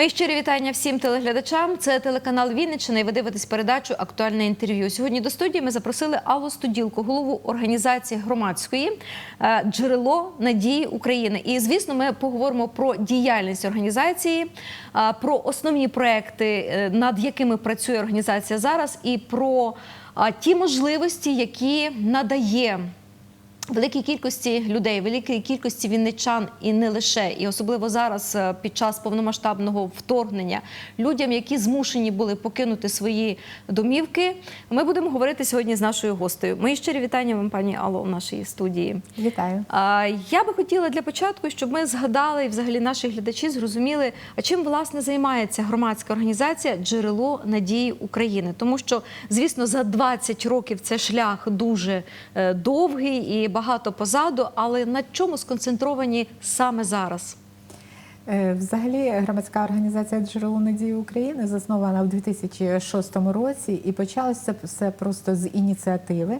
Мої щирі вітання всім телеглядачам. Це телеканал Вінниччина і ви дивитесь передачу Актуальне інтерв'ю. Сьогодні до студії ми запросили Аллу Студілку, голову організації громадської е, джерело надії України. І звісно, ми поговоримо про діяльність організації, е, про основні проекти, е, над якими працює організація зараз, і про ті можливості, які надає великій кількості людей, великій кількості вінничан і не лише, і особливо зараз е, під час повномасштабного вторгнення людям, які змушені були покинути свої домівки. Ми будемо говорити сьогодні з нашою гостею. Мої щирі вітання вам, пані Алло, в нашій студії. Вітаю. Я би хотіла для початку, щоб ми згадали і взагалі наші глядачі зрозуміли, а чим власне займається громадська організація Джерело надії України, тому що звісно за 20 років це шлях дуже е, довгий і багато позаду. Але на чому сконцентровані саме зараз? Е, Взагалі, громадська організація Джерело надії України заснована в 2006 році, і почалося все просто з ініціативи.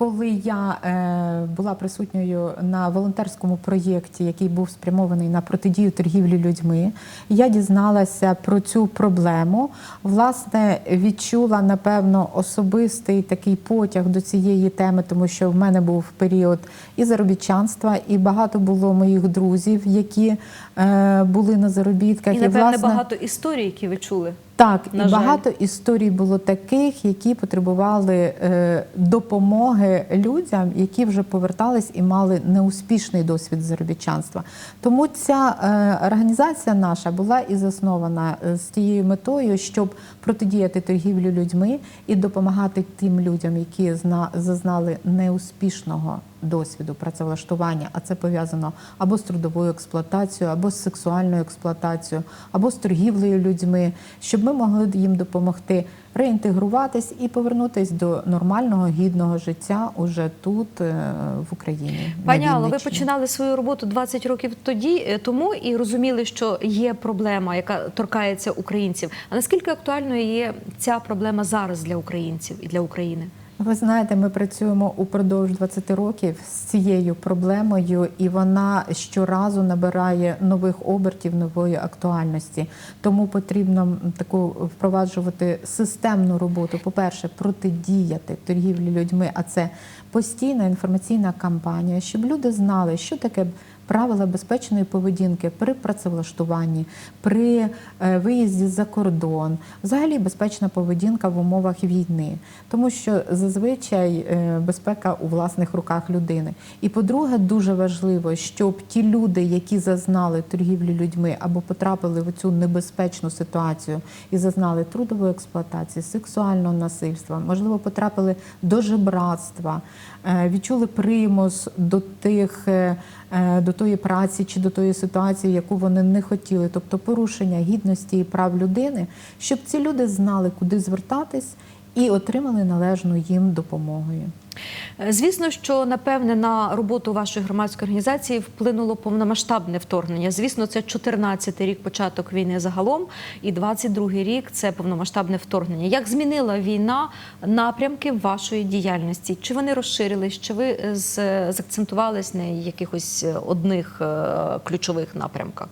Коли я е, була присутньою на волонтерському проєкті, який був спрямований на протидію торгівлі людьми, я дізналася про цю проблему. Власне, відчула напевно особистий такий потяг до цієї теми, тому що в мене був період і заробітчанства, і багато було моїх друзів, які е, були на заробітках. І напевне багато історій, які ви чули. Так, На і жаль. багато історій було таких, які потребували е, допомоги людям, які вже повертались і мали неуспішний досвід заробітчанства. Тому ця е, організація наша була і заснована е, з тією метою, щоб протидіяти торгівлі людьми і допомагати тим людям, які зна, зазнали неуспішного досвіду працевлаштування, а це пов'язано або з трудовою експлуатацією, або з сексуальною експлуатацією, або з торгівлею людьми, щоб ми могли їм допомогти реінтегруватись і повернутись до нормального гідного життя уже тут, е, в Україні. Пані Алло, ви починали свою роботу 20 років тоді е, тому і розуміли, що є проблема, яка торкається українців. А наскільки актуальною є ця проблема зараз для українців і для України? Ви знаєте, ми працюємо упродовж 20 років з цією проблемою, і вона щоразу набирає нових обертів, нової актуальності. Тому потрібно таку впроваджувати системну роботу. По-перше, протидіяти торгівлі людьми, а це постійна інформаційна кампанія, щоб люди знали, що таке правила безпечної поведінки при працевлаштуванні, при е, виїзді за кордон, взагалі безпечна поведінка в умовах війни, тому що зазвичай е, безпека у власних руках людини. І по-друге, дуже важливо, щоб ті люди, які зазнали торгівлі людьми або потрапили в цю небезпечну ситуацію і зазнали трудової експлуатації, сексуального насильства, можливо, потрапили до жебратства, відчули примус до тих. е, е, До тої праці чи до тої ситуації, яку вони не хотіли, тобто порушення гідності і прав людини, щоб ці люди знали, куди звертатись, і отримали належну їм допомогою. Е, Звісно, що напевне на роботу вашої громадської організації вплинуло повномасштабне вторгнення. Звісно, це 14-й рік початок війни загалом, і 22-й рік це повномасштабне вторгнення. Як змінила війна напрямки вашої діяльності? Чи вони розширились? Чи ви е, з- закцентувались на якихось е, одних е, ключових напрямках?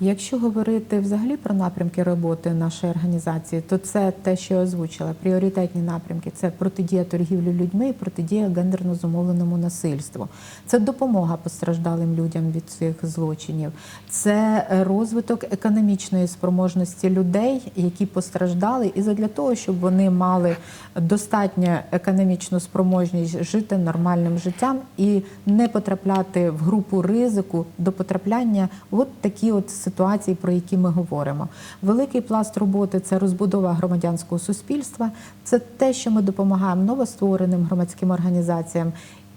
Якщо говорити взагалі про напрямки роботи нашої організації, то це те, що я озвучила. Пріоритетні напрямки це протидія торгівлі людьми і протидія гендерно зумовленому насильству. Це допомога постраждалим людям від цих злочинів, це розвиток економічної спроможності людей, які постраждали, і задля того, щоб вони мали достатньо економічну спроможність жити нормальним життям і не потрапляти в групу ризику до потрапляння от такі от ситуації, про які ми говоримо. Великий пласт роботи це розбудова громадянського суспільства, це те, що ми допомагаємо новоствореним громадським організаціям.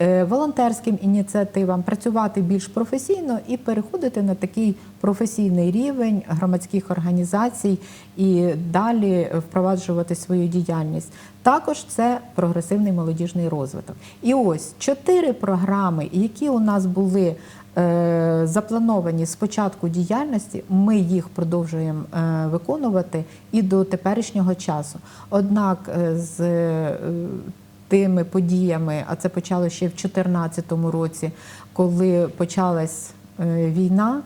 е, Волонтерським ініціативам працювати більш професійно і переходити на такий професійний рівень громадських організацій і далі впроваджувати свою діяльність. Також це прогресивний молодіжний розвиток. І ось чотири програми, які у нас були заплановані з початку діяльності, ми їх продовжуємо е, виконувати і до теперішнього часу. Однак е, з е, тими подіями, а це почало ще в 2014 році, коли почалась е, війна.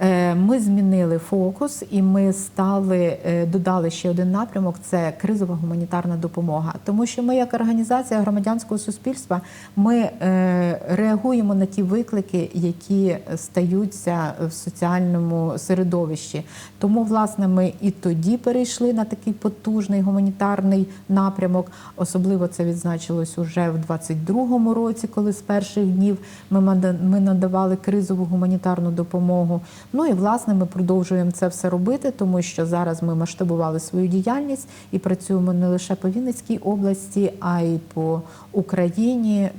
Е, Ми змінили фокус і ми стали е, додали ще один напрямок це кризова гуманітарна допомога. Тому що ми, як організація громадянського суспільства, ми е, реагуємо на ті виклики, які стаються в соціальному середовищі. Тому, власне, ми і тоді перейшли на такий потужний гуманітарний напрямок. Особливо це відзначилось уже в 22-му році, коли з перших днів ми надавали кризову гуманітарну допомогу. Ну і власне ми продовжуємо це все робити, тому що зараз ми масштабували свою діяльність і працюємо не лише по Вінницькій області, а й по Україні. Е,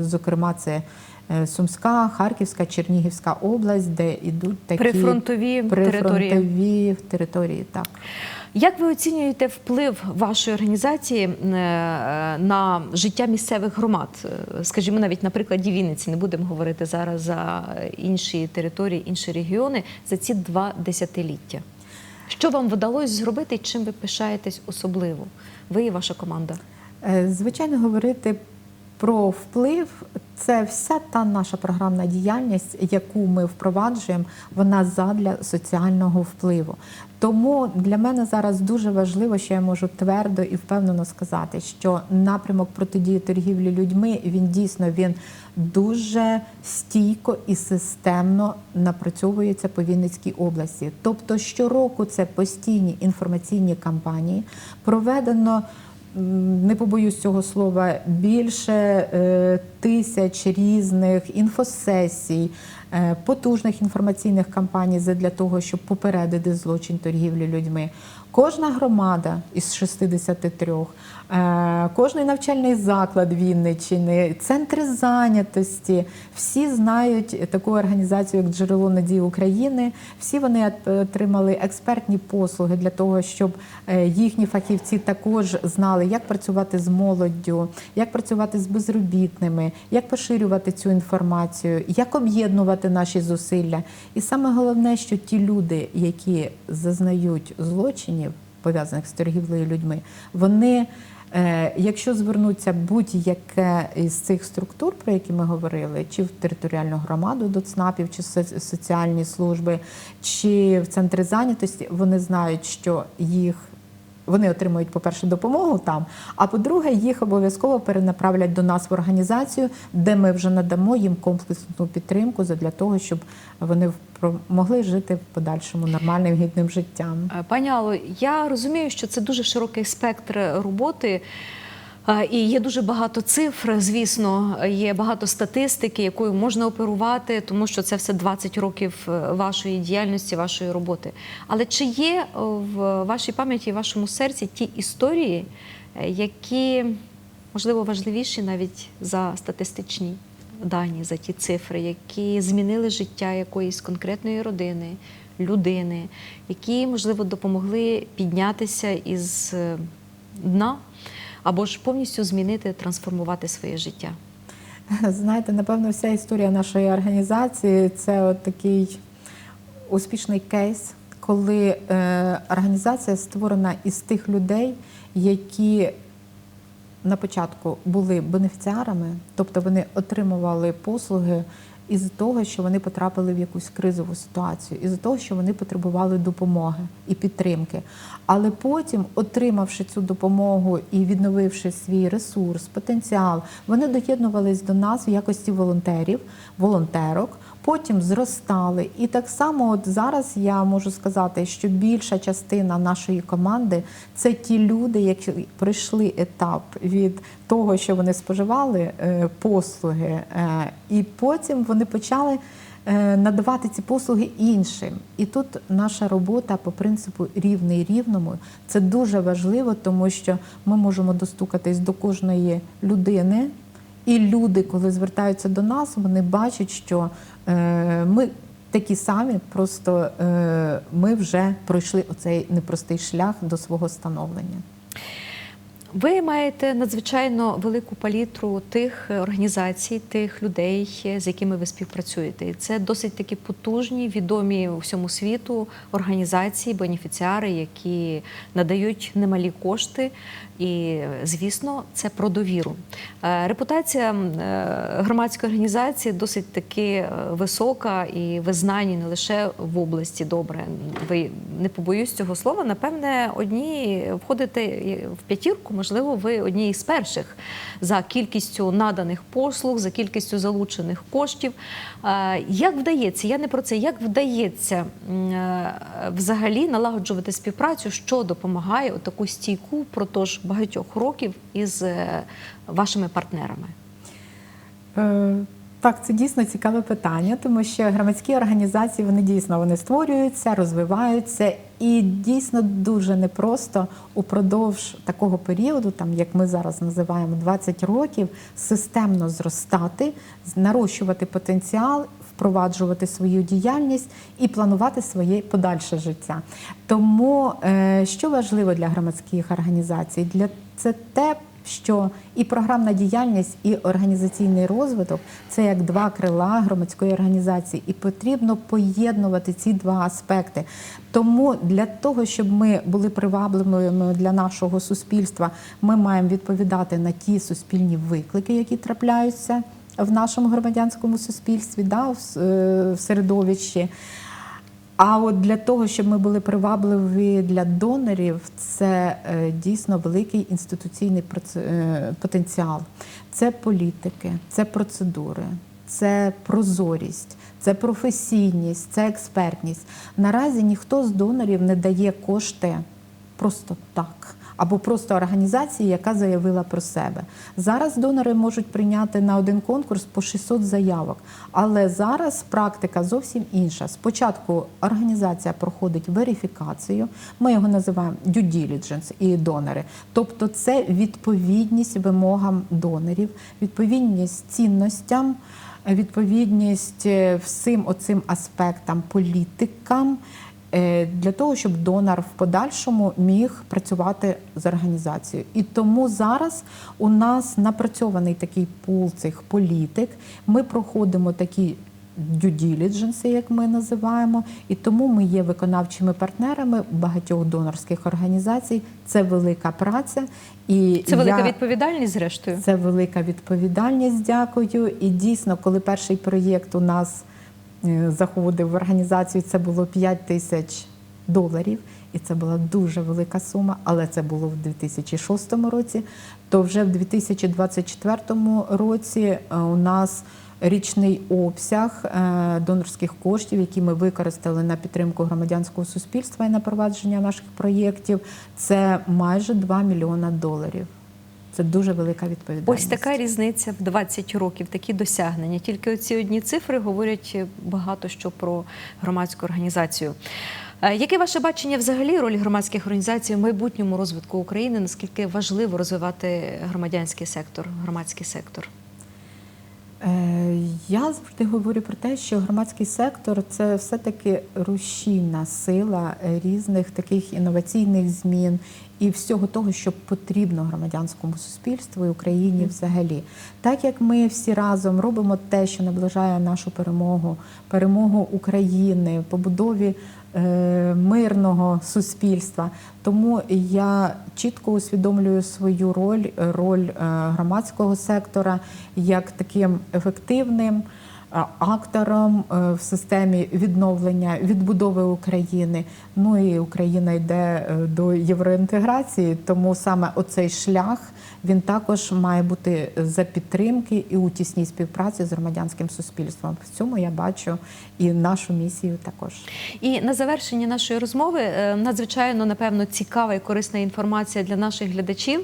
Зокрема, це е, Сумська, Харківська, Чернігівська область, де йдуть такі Прифронтові території. території. Так. Як ви оцінюєте вплив вашої організації е, на життя місцевих громад? Скажімо, навіть на прикладі Вінниці, не будемо говорити зараз за інші території, інші регіони за ці два десятиліття. Що вам вдалося зробити чим ви пишаєтесь особливо? Ви і ваша команда? Е, Звичайно, говорити про вплив це вся та наша програмна діяльність, яку ми впроваджуємо, вона задля соціального впливу. Тому для мене зараз дуже важливо, що я можу твердо і впевнено сказати, що напрямок протидії торгівлі людьми він дійсно він дуже стійко і системно напрацьовується по Вінницькій області. Тобто щороку це постійні інформаційні кампанії, проведено не побоюсь цього слова, більше е, тисяч різних інфосесій, потужних інформаційних кампаній для того, щоб попередити злочин торгівлі людьми. Кожна громада із 63, е, кожний навчальний заклад Вінниччини, центри зайнятості, всі знають таку організацію, як джерело надії України. Всі вони отримали експертні послуги для того, щоб е, їхні фахівці також знали, як працювати з молоддю, як працювати з безробітними, як поширювати цю інформацію, як об'єднувати наші зусилля. І саме головне, що ті люди, які зазнають злочинів, пов'язаних з торгівлею людьми, вони. Е, Якщо звернуться будь-яке із цих структур, про які ми говорили, чи в територіальну громаду до ЦНАПів, чи соціальні служби, чи в центри зайнятості, вони знають, що їх вони отримують, по-перше, допомогу там, а по-друге, їх обов'язково перенаправлять до нас в організацію, де ми вже надамо їм комплексну підтримку для того, щоб вони могли жити в подальшому нормальним гідним життям. Е, Пані Алло, я розумію, що це дуже широкий спектр роботи. І є дуже багато цифр, звісно, є багато статистики, якою можна оперувати, тому що це все 20 років е, вашої діяльності, вашої роботи. Але чи є е, в вашій пам'яті, в вашому серці ті історії, е, які можливо важливіші навіть за статистичні дані, за ті цифри, які змінили життя якоїсь конкретної родини, людини, які, можливо, допомогли піднятися із дна або ж повністю змінити, трансформувати своє життя? Знаєте, напевно, вся історія нашої організації це от такий успішний кейс, коли е, організація створена із тих людей, які на початку були бенефіціарами, тобто вони отримували послуги із того, що вони потрапили в якусь кризову ситуацію, із того, що вони потребували допомоги і підтримки. Але потім, отримавши цю допомогу і відновивши свій ресурс, потенціал, вони доєднувались до нас в якості волонтерів, волонтерок. Потім зростали, і так само, от зараз я можу сказати, що більша частина нашої команди це ті люди, які пройшли етап від того, що вони споживали е, послуги, е, і потім вони почали е, надавати ці послуги іншим. І тут наша робота по принципу рівний рівному це дуже важливо, тому що ми можемо достукатись до кожної людини. І люди, коли звертаються до нас, вони бачать, що ми такі самі, просто е, ми вже пройшли оцей непростий шлях до свого становлення. Ви маєте надзвичайно велику палітру тих організацій, тих людей, з якими ви співпрацюєте. Це досить такі потужні, відомі всьому світу організації, бенефіціари, які надають немалі кошти. І, звісно, це про довіру. Е, Репутація е, громадської організації досить таки е, висока, і ви знані не лише в області добре. Ви не побоюсь цього слова. Напевне, одні входите в п'ятірку, можливо, ви одні із перших за кількістю наданих послуг, за кількістю залучених коштів. Е, Як вдається? Я не про це. Як вдається е, взагалі налагоджувати співпрацю, що допомагає таку стійку протягом багатьох років із е, вашими партнерами? Так, це дійсно цікаве питання, тому що громадські організації вони дійсно вони створюються, розвиваються, і дійсно дуже непросто упродовж такого періоду, там як ми зараз називаємо 20 років, системно зростати, нарощувати потенціал, впроваджувати свою діяльність і планувати своє подальше життя. Тому е, що важливо для громадських організацій? Для це те, що і програмна діяльність, і організаційний розвиток це як два крила громадської організації, і потрібно поєднувати ці два аспекти. Тому для того, щоб ми були привабливими для нашого суспільства, ми маємо відповідати на ті суспільні виклики, які трапляються в нашому громадянському суспільстві, да, в е, середовищі. А от для того, щоб ми були привабливі для донорів, це е, дійсно великий інституційний е, потенціал. Це політики, це процедури, це прозорість, це професійність, це експертність. Наразі ніхто з донорів не дає кошти просто так. Або просто організації, яка заявила про себе. Зараз донори можуть прийняти на один конкурс по 600 заявок. Але зараз практика зовсім інша. Спочатку організація проходить верифікацію, ми його називаємо due diligence і донори. Тобто це відповідність вимогам донорів, відповідність цінностям, відповідність е, всім оцим аспектам політикам. Е, Для того щоб донор в подальшому міг працювати з організацією, і тому зараз у нас напрацьований такий пул цих політик. Ми проходимо такі due diligence, як ми називаємо, і тому ми є виконавчими партнерами багатьох донорських організацій. Це велика праця і Це велика я... відповідальність, зрештою. Це велика відповідальність. Дякую. І дійсно, коли перший проєкт у нас заходив в організацію, це було 5 тисяч доларів. І це була дуже велика сума, але це було в 2006 році. То вже в 2024 році е, у нас річний обсяг е, донорських коштів, які ми використали на підтримку громадянського суспільства і на провадження наших проєктів, це майже 2 мільйона доларів. Це дуже велика відповідальність. Ось така різниця в 20 років, такі досягнення. Тільки оці одні цифри говорять багато що про громадську організацію. Е, Яке ваше бачення взагалі ролі громадських організацій в майбутньому розвитку України? Наскільки важливо розвивати громадянський сектор, громадський сектор? Е, Я завжди говорю про те, що громадський сектор це все-таки рушійна сила різних таких інноваційних змін і всього того, що потрібно громадянському суспільству і Україні взагалі. Так як ми всі разом робимо те, що наближає нашу перемогу, перемогу України, побудові е, мирного суспільства. Тому я чітко усвідомлюю свою роль, роль е, громадського сектора як таким ефективним актором е, в системі відновлення відбудови України. Ну і Україна йде е, до євроінтеграції, тому саме оцей шлях він також має бути за підтримки і у тісній співпраці з громадянським суспільством. В цьому я бачу і нашу місію також. І на завершення нашої розмови е, надзвичайно напевно цікава і корисна інформація для наших глядачів,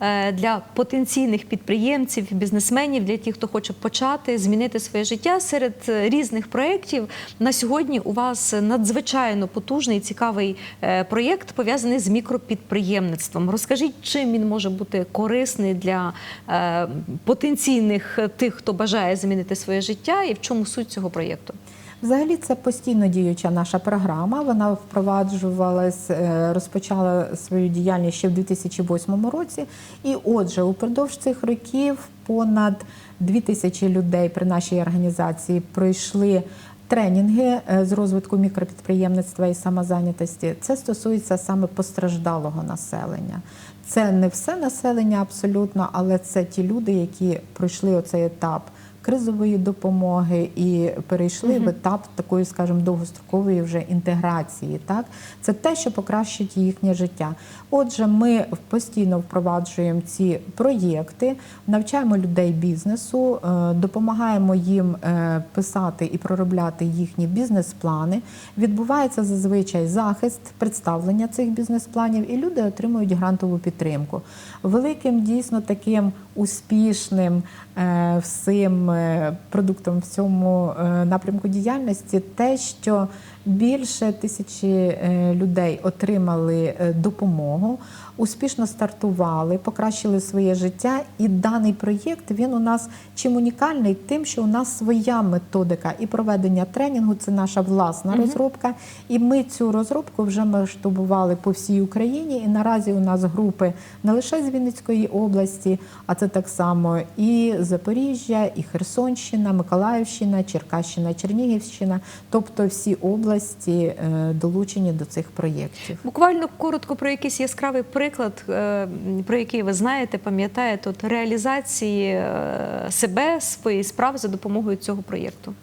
е, для потенційних підприємців, бізнесменів, для тих, хто хоче почати змінити своє життя. Серед е, різних проєктів на сьогодні у вас надзвичайно потужний і цікавий е, проєкт пов'язаний з мікропідприємництвом. Розкажіть, чим він може бути корисний для е, потенційних тих, хто бажає змінити своє життя, і в чому суть цього проєкту? Взагалі, це постійно діюча наша програма. Вона впроваджувалась, е, розпочала свою діяльність ще в 2008 році. І отже, упродовж цих років понад 2000 людей при нашій організації пройшли. Тренінги е, з розвитку мікропідприємництва і самозайнятості це стосується саме постраждалого населення. Це не все населення абсолютно, але це ті люди, які пройшли оцей етап кризової допомоги і перейшли в етап такої, скажімо, довгострокової вже інтеграції. Так, це те, що покращить їхнє життя. Отже, ми постійно впроваджуємо ці проєкти, навчаємо людей бізнесу, е, допомагаємо їм е, писати і проробляти їхні бізнес-плани. Відбувається зазвичай захист, представлення цих бізнес-планів, і люди отримують грантову підтримку. Великим дійсно таким успішним е, всім е, продуктом в цьому е, напрямку діяльності те, що більше тисячі людей отримали допомогу, успішно стартували, покращили своє життя. І даний проєкт він у нас чим унікальний, тим, що у нас своя методика і проведення тренінгу це наша власна розробка. І ми цю розробку вже масштабували по всій Україні. І наразі у нас групи не лише з Вінницької області, а це так само і Запоріжжя, і Херсонщина, Миколаївщина, Черкащина, Чернігівщина, тобто всі області е, долучені до цих проєктів. Буквально коротко про якийсь яскравий приклад, е, про який ви знаєте, пам'ятаєте, от реалізації е, себе, своєї справи за допомогою цього проєкту.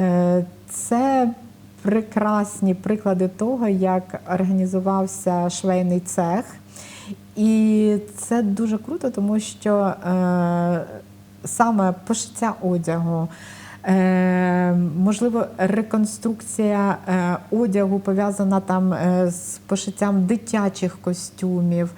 Е, Це прекрасні приклади того, як організувався швейний цех. І це дуже круто, тому що саме пошиття одягу, можливо, реконструкція е, одягу пов'язана там е, з пошиттям дитячих костюмів.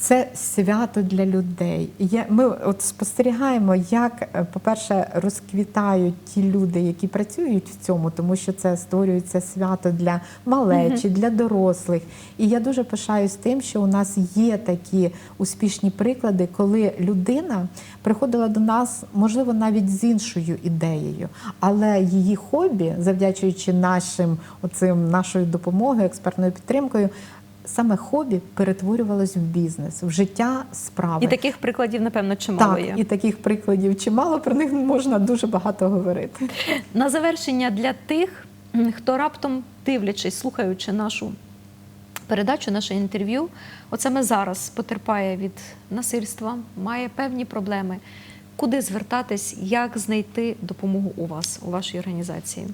Це свято для людей. Ми от спостерігаємо, як, е, по-перше, розквітають ті люди, які працюють в цьому, тому що це створюється свято для малечі, для дорослих. І я дуже пишаюсь тим, що у нас є такі успішні приклади, коли людина приходила до нас, можливо, навіть з іншою ідеєю, але її хобі, завдячуючи нашим оцим нашою допомогою, експертною підтримкою. Саме хобі перетворювалось в бізнес, в життя справи. І таких прикладів, напевно, чимало так, є. і таких прикладів чимало, про них можна дуже багато говорити. На завершення для тих, хто раптом дивлячись, слухаючи нашу передачу, наше інтерв'ю, от саме зараз потерпає від насильства, має певні проблеми. Куди звертатись, як знайти допомогу у вас, у вашій організації?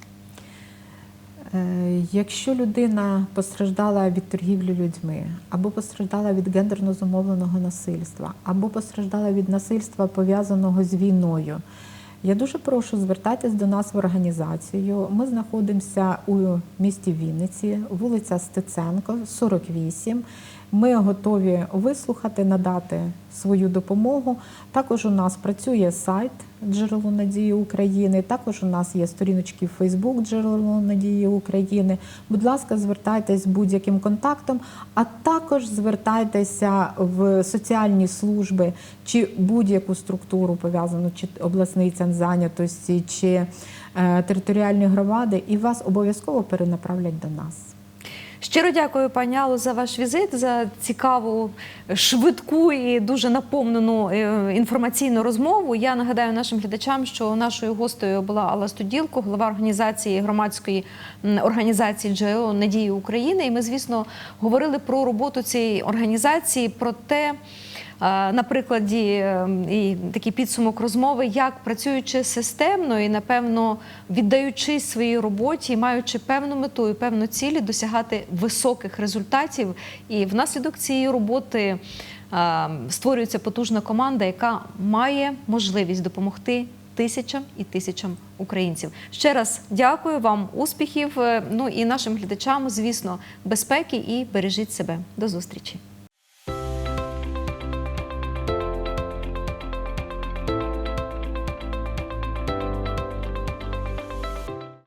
Е, Якщо людина постраждала від торгівлі людьми, або постраждала від гендерно зумовленого насильства, або постраждала від насильства пов'язаного з війною, я дуже прошу звертатись до нас в організацію. Ми знаходимося у місті Вінниці, вулиця Стеценко, 48. Ми готові вислухати, надати свою допомогу. Також у нас працює сайт Джерело надії України. Також у нас є сторіночки в Facebook Джерело надії України. Будь ласка, звертайтесь будь-яким контактом, а також звертайтеся в соціальні служби чи будь-яку структуру пов'язану, чи обласний центр зайнятості, чи е, територіальні громади, і вас обов'язково перенаправлять до нас. Щиро дякую, пані Алло, за ваш візит, за цікаву, швидку і дуже наповнену е, інформаційну розмову. Я нагадаю нашим глядачам, що нашою гостею була Алла Студілко, голова організації громадської організації джерело надії України. І ми, звісно, говорили про роботу цієї організації, про те. На прикладі е, і такий підсумок розмови, як працюючи системно і напевно віддаючись своїй роботі, маючи певну мету і певну цілі, досягати високих результатів. І внаслідок цієї роботи е, створюється потужна команда, яка має можливість допомогти тисячам і тисячам українців. Ще раз дякую вам, успіхів. е, Ну і нашим глядачам, звісно, безпеки і бережіть себе. До зустрічі.